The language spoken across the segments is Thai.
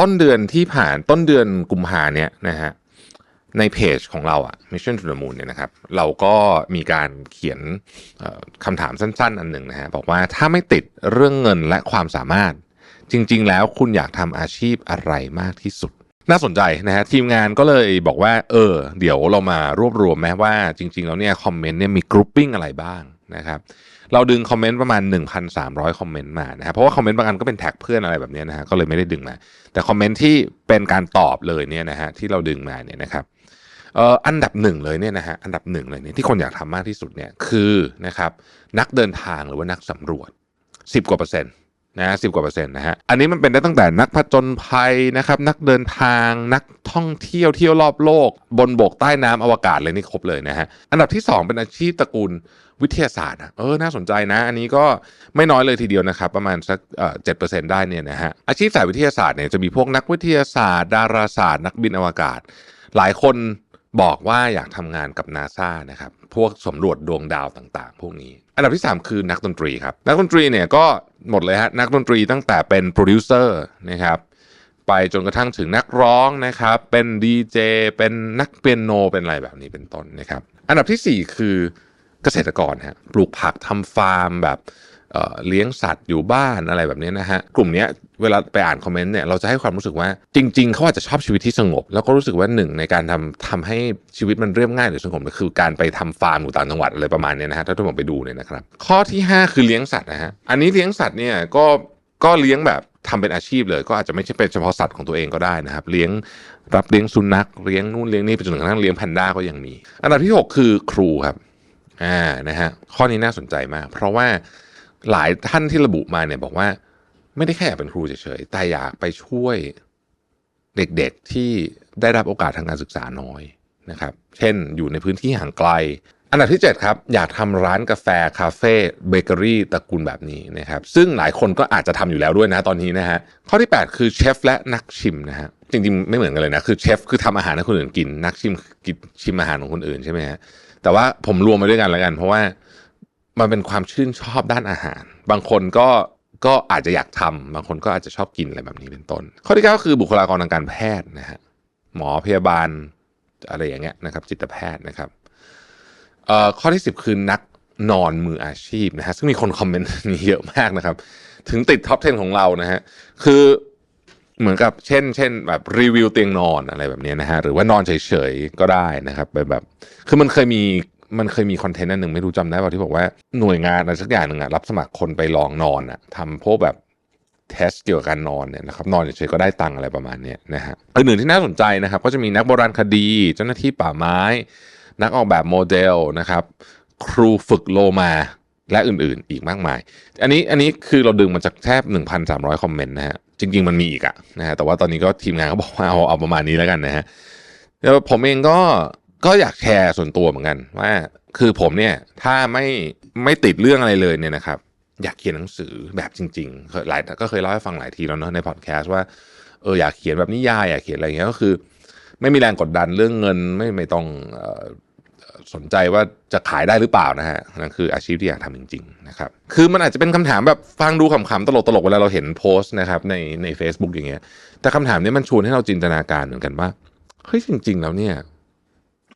ต้นเดือนที่ผ่านต้นเดือนกุมภาเนี่ยนะฮะในเพจของเราอะ Mission to the Moon เนี่ยนะครับ เราก็มีการเขียนคำถามสั้น ๆ อันหนึ่งนะฮะบอกว่าถ้าไม่ติดเรื่องเงินและความสามารถ จริง ๆ แล้วคุณอยากทำอาชีพอะไรมากที่สุด น่าสนใจนะฮะทีมงานก็เลยบอกว่า เออ เดี๋ยวเรามารวบรวมแม้ว่าจริง ๆ แล้วเนี่ยคอมเมนต์เนี่ยมีกรุ๊ปปิ้งอะไรบ้างนะครับเราดึงคอมเมนต์ประมาณ 1,300 คอมเมนต์มานะครับเพราะว่าคอมเมนต์บางอันก็เป็นแท็กเพื่อนอะไรแบบนี้นะฮะก็เลยไม่ได้ดึงมา แต่คอมเมนต์ที่เป็นการตอบเลยเนี่ยนะฮะที่เราดึงมาเนี่ยนะครับเอ่ออันดับหนึ่งเลยเนี่ยนะฮะอันดับหนึ่งเลยเนี่ยที่คนอยากทำมากที่สุดเนี่ยคือนะครับนักเดินทางหรือว่านักสำรวจ 10 กว่าเปอร์เซ็นต์ นะสิบกว่าเปอร์เซ็นต์นะฮะ อันนี้มันเป็นได้ตั้งแต่นักผจญภัยนะครับ นักเดินทางนักท่องเที่ยวเที่ยวรอบโลก บนบกใต้น้ำอวกาศเลยนี่ครบเลยนะฮะ อันดับที่สองเป็นอาชีพตระกูลวิทยาศาสตร์เออน่าสนใจนะ อันนี้ก็ไม่น้อยเลยทีเดียวนะครับ ประมาณสักเจ็ดเปอร์เซ็นต์ได้เนี่ยนะฮะอาชีพสายวิทยาศาสตร์เนี่ยจะมีพวกนักวิทยาศาสตร์ ดาราศาสตร์ นักบินอวกาศ หลายคนบอกว่าอยากทำงานกับนาซานะครับ พวกสำรวจดวงดาวต่างๆ พวกนี้ อันดับที่ 3 คือนักดนตรีครับ นักดนตรีเนี่ยก็ หมดเลยฮะนักดนตรีตั้งแต่เป็นโปรดิวเซอร์นะครับไปจนกระทั่งถึงนักร้องนะครับ เป็นดีเจเป็นนักเปียโนเป็นอะไรแบบนี้เป็นต้นนะครับ อันดับทีสี่4 คือเกษตรกรฮะปลูกผักทำฟาร์มแบบ เลี้ยงสัตว์อยู่บ้านอะไรแบบนี้นะฮะกลุ่มนี้เวลาไปอ่านคอมเมนต์เนี่ยเราจะให้ความรู้สึกว่าจริง ๆเขาอาจจะชอบชีวิตที่สงบ แล้วก็รู้สึกว่าหนึ่งในการทำทำให้ชีวิตมันเรียบง่ายหรือสงบคือการไปทำฟาร์มอยู่ต่างจังหวัดอะไรประมาณเนี้ยนะฮะถ้าทุกคนไปดูเนี่ยนะครับข้อที่ 5 คือเลี้ยงสัตว์นะฮะอันนี้เลี้ยงสัตว์เนี่ยก็ก็เลี้ยงแบบทำเป็นอาชีพเลยก็อาจจะไม่ใช่เป็นเฉพาะสัตว์ของตัวเองก็ได้นะครับ เลี้ยงรับเลี้ยงสุนัขเลี้ยงนู่นเลี้ยงนี่ไปจนกระทั่งเลี้ยงแพนด้าก็ยังมี อันดับที่หกคือครูครับอ่านะฮะข้อนี้น่าสนใจมาก เพราะว่า หลายท่านที่ระบุมาเนี่ยบอกว่า ไม่ได้แค่อยากเป็นครูเฉยๆแต่อยากไปช่วยเด็กๆที่ได้รับโอกาสทางการศึกษาน้อยนะครับ เช่นอยู่ในพื้นที่ห่างไกล อันดับที่ 7 ครับ อยากทำร้านกาแฟ คาเฟ่เบเกอรี่ตระกูลแบบนี้นะครับ ซึ่งหลายคนก็อาจจะทำอยู่แล้วด้วยนะตอนนี้นะฮะข้อที่ 8 คือเชฟและนักชิมนะฮะจริงๆ ไม่เหมือนกันเลยนะคือเชฟคือทำอาหารให้คนอื่นกิน นักชิมกินชิมอาหารของคนอื่นใช่ไหมฮะแต่ว่าผมรวมมาด้วยกันแล้วกัน เพราะว่า มันเป็นความชื่นชอบด้านอาหาร บางคนก็ก็อาจจะอยากทำบางคนก็อาจจะชอบกินอะไรแบบนี้เป็นต้น ข้อที่เก้าคือบุคลากรทางการแพทย์นะฮะหมอพยาบาลอะไรอย่างเงี้ยนะครับ จิตแพทย์นะครับเอ่อข้อที่สิบคือนักนอนมืออาชีพนะฮะซึ่งมีคนคอมเมนต์นี้เยอะมากนะครับ ถึงติดท็อป 10 ของเรานะฮะคือเหมือนกับเช่น เช่น แบบรีวิวเตียงนอนอะไรแบบนี้นะฮะหรือว่านอนเฉยๆก็ได้นะครับเป็นแบบคือมันเคยมี มันเคยมีคอนเทนต์อันหนึ่งไม่รู้จำได้ป่าที่บอกว่าหน่วยงานอะไรสักอย่างหนึ่งอะรับสมัครคนไปลองนอนอะทำพวกแบบเทสเกี่ยวกับการนอนเนี่ยนะครับนอนเฉยๆก็ได้ตังอะไรประมาณเนี้ยนะฮะอื่นๆที่น่าสนใจนะครับ ก็จะมีนักโบราณคดี เจ้าหน้าที่ป่าไม้ นักออกแบบโมเดลนะครับ ครูฝึกโลมาและอื่นๆ อีกมากมาย อันนี้อันนี้คือเราดึงมาจากแทบ 1,300 คอมเมนต์นะฮะจริง ๆ มันมีอีกอะนะฮะแต่ว่าตอนนี้ก็ทีมงานก็บอกว่าเอาเอาประมาณนี้แล้วกันนะฮะแล้วผมเองก็ ก็อยากแชร์ส่วนตัวเหมือนกันว่าคือผมเนี่ยถ้าไม่ไม่ติดเรื่องอะไรเลยเนี่ยนะครับ อยากเขียนหนังสือแบบจริงๆเคยหลายก็เคยเล่าให้ฟังหลายทีแล้วเนาะในพอดแคสต์ว่าเอออยากเขียนแบบนิยายอยากเขียนอะไรเงี้ยก็คือ ไม่มีแรงกดดันเรื่องเงินไม่ไม่ต้องสนใจว่าจะขายได้หรือเปล่านะฮะนั่นคืออาชีพที่อยากทำจริงๆนะครับคือมันอาจจะเป็นคำถามแบบฟังดูขำๆตลกๆเวลาเราเห็นโพสต์นะครับในใน a c e b o o k อย่างเงี้ยแต่คำถามนี้มันชวนให้เราจินตนาการเหมือนกันว่าเฮ้ยจริง ๆ แล้วเนี่ย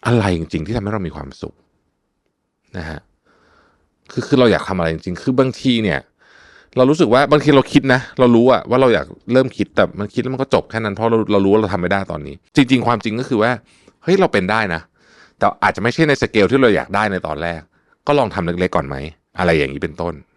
อะไรจริงๆ ที่ทำให้เรามีความสุขนะฮะคือคือเราอยากทำอะไรจริงๆ คือบางทีเนี่ย เรารู้สึกว่าบางทีเราคิดนะ เรารู้อะว่าเราอยากเริ่มคิดแต่มันคิดแล้วมันก็จบแค่นั้นเพราะเราเรารู้ว่าเราทำไม่ได้ตอนนี้ จริง ๆ ความจริงก็คือว่าเฮ้ยเราเป็นได้นะ แต่อาจจะไม่ใช่ในสเกลที่เราอยากได้ในตอนแรก ก็ลองทำเล็กๆก่อนไหมอะไรอย่างนี้เป็นต้น